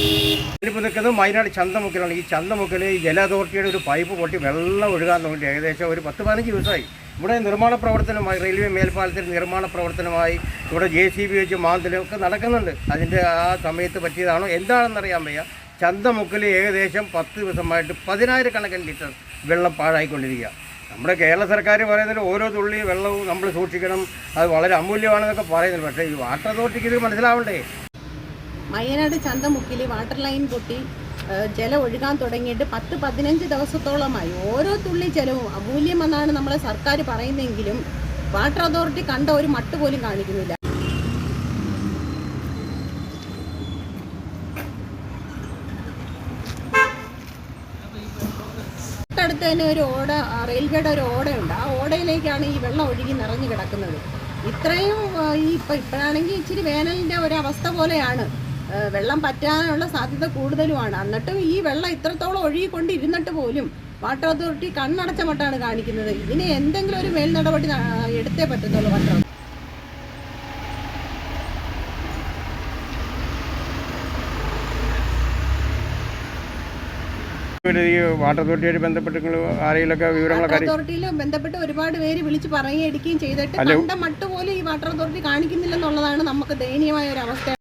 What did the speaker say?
ഞാനിപ്പോൾ നിൽക്കുന്നത് വയനാട് ചന്തമുക്കിലാണ്. ഈ ചന്തമുക്കിൽ ജല അതോറിറ്റിയുടെ ഒരു പൈപ്പ് പൊട്ടി വെള്ളം ഒഴുകാൻ തുടങ്ങി. ഏകദേശം ഒരു പത്ത് പതിനഞ്ച് ദിവസമായി. ഇവിടെ നിർമ്മാണ പ്രവർത്തനമായി റെയിൽവേ മേൽപ്പാലത്തിൽ നിർമ്മാണ പ്രവർത്തനമായി ഇവിടെ ജെ സി ബി വെച്ച് മാന്തലൊക്കെ നടക്കുന്നുണ്ട്. അതിന്റെ ആ സമയത്ത് പറ്റിയതാണോ? എന്താണെന്നറിയാൻ വയ്യ. ചന്തമുക്കിൽ ഏകദേശം പത്ത് ദിവസമായിട്ട് പതിനായിരക്കണക്കിന് ലിറ്റർ വെള്ളം പാഴായിക്കൊണ്ടിരിക്കുക. നമ്മുടെ കേരള സർക്കാർ പറയുന്നതിൽ ഓരോ തുള്ളി വെള്ളവും നമ്മൾ സൂക്ഷിക്കണം. അത് വളരെ അമൂല്യമാണെന്നൊക്കെ പറയുന്നത് പക്ഷേ ഈ വാട്ടർ അതോറിറ്റിക്ക് ഇത് മനസ്സിലാവണ്ടേ? വയനാട് ചന്തമുക്കിൽ വാട്ടർ ലൈൻ പൊട്ടി ജലം ഒഴുകാൻ തുടങ്ങിയിട്ട് പത്ത് പതിനഞ്ച് ദിവസത്തോളമായി. ഓരോ തുള്ളി ജലവും അമൂല്യമെന്നാണ് നമ്മളെ സർക്കാർ പറയുന്നതെങ്കിലും വാട്ടർ അതോറിറ്റി കണ്ട ഒരു മട്ട് പോലും കാണിക്കുന്നില്ല. തൊട്ടടുത്ത് തന്നെ ഒരു ഓട റെയിൽവേയുടെ ഒരു ഓടയുണ്ട്. ആ ഓടയിലേക്കാണ് ഈ വെള്ളം ഒഴുകി നിറഞ്ഞു കിടക്കുന്നത്. ഇത്രയും ഈ ഇപ്പം ഇപ്പോഴാണെങ്കിൽ ഇച്ചിരി വേനലിന്റെ ഒരവസ്ഥ പോലെയാണ്. വെള്ളം പറ്റാനുള്ള സാധ്യത കൂടുതലുമാണ്. എന്നിട്ടും ഈ വെള്ളം ഇത്രത്തോളം ഒഴുകിക്കൊണ്ടിരുന്നിട്ട് പോലും വാട്ടർ അതോറിറ്റി കണ്ണടച്ച മട്ടാണ് കാണിക്കുന്നത്. ഇതിന് എന്തെങ്കിലും ഒരു മേൽനടപടി എടുത്തേ പറ്റത്തുള്ളൂ വാട്ടർ. വാട്ടർ അതോറിറ്റിയായിട്ട് ബന്ധപ്പെട്ട് നിങ്ങൾ വിവരങ്ങളൊക്കെ അതോറിറ്റിയിൽ ബന്ധപ്പെട്ട് ഒരുപാട് പേര് വിളിച്ച് പറയുകയും എടുക്കുകയും ചെയ്തിട്ട് കണ്ട മട്ട് പോലും ഈ വാട്ടർ അതോറിറ്റി കാണിക്കുന്നില്ലെന്നുള്ളതാണ് നമുക്ക് ദയനീയമായ ഒരു അവസ്ഥ